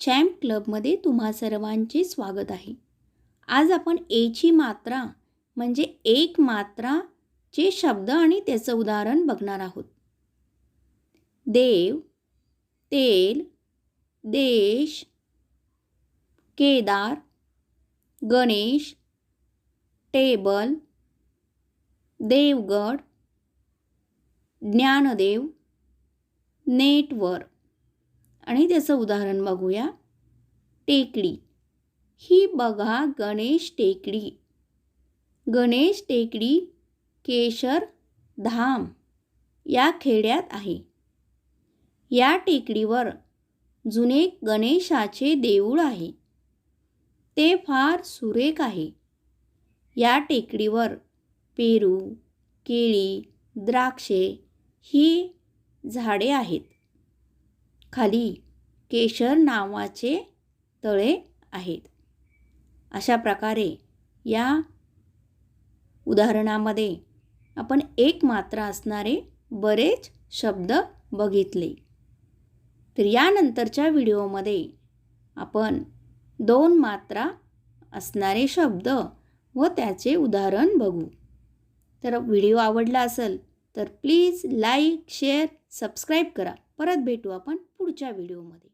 Champ क्लबमध्ये तुम्हा सर्वांचे स्वागत आहे. आज आपण एची मात्रा म्हणजे एक मात्राचे शब्द आणि त्याचं उदाहरण बघणार आहोत. देव तेल देश केदार गणेश टेबल देवगड ज्ञानदेव नेटवर आणि त्याचं उदाहरण बघूया. टेकडी. ही बघा गणेश टेकडी. गणेश टेकडी केशर धाम या खेड्यात आहे. या टेकडीवर जुने गणेशाचे देऊळ आहे. ते फार सुरेख आहे. या टेकडीवर पेरू केळी द्राक्षे ही झाडे आहेत. खाली केशर नावाचे तळे आहेत. अशा प्रकारे या उदाहरणामध्ये आपण एक मात्रा असणारे बरेच शब्द बघितले. तर यानंतरच्या व्हिडिओमध्ये आपण दोन मात्रा असणारे शब्द व त्याचे उदाहरण बघू. तर व्हिडिओ आवडला असेल तर प्लीज लाईक शेअर सबस्क्राईब करा. परत भेटू आपण पुढच्या व्हिडिओमध्ये.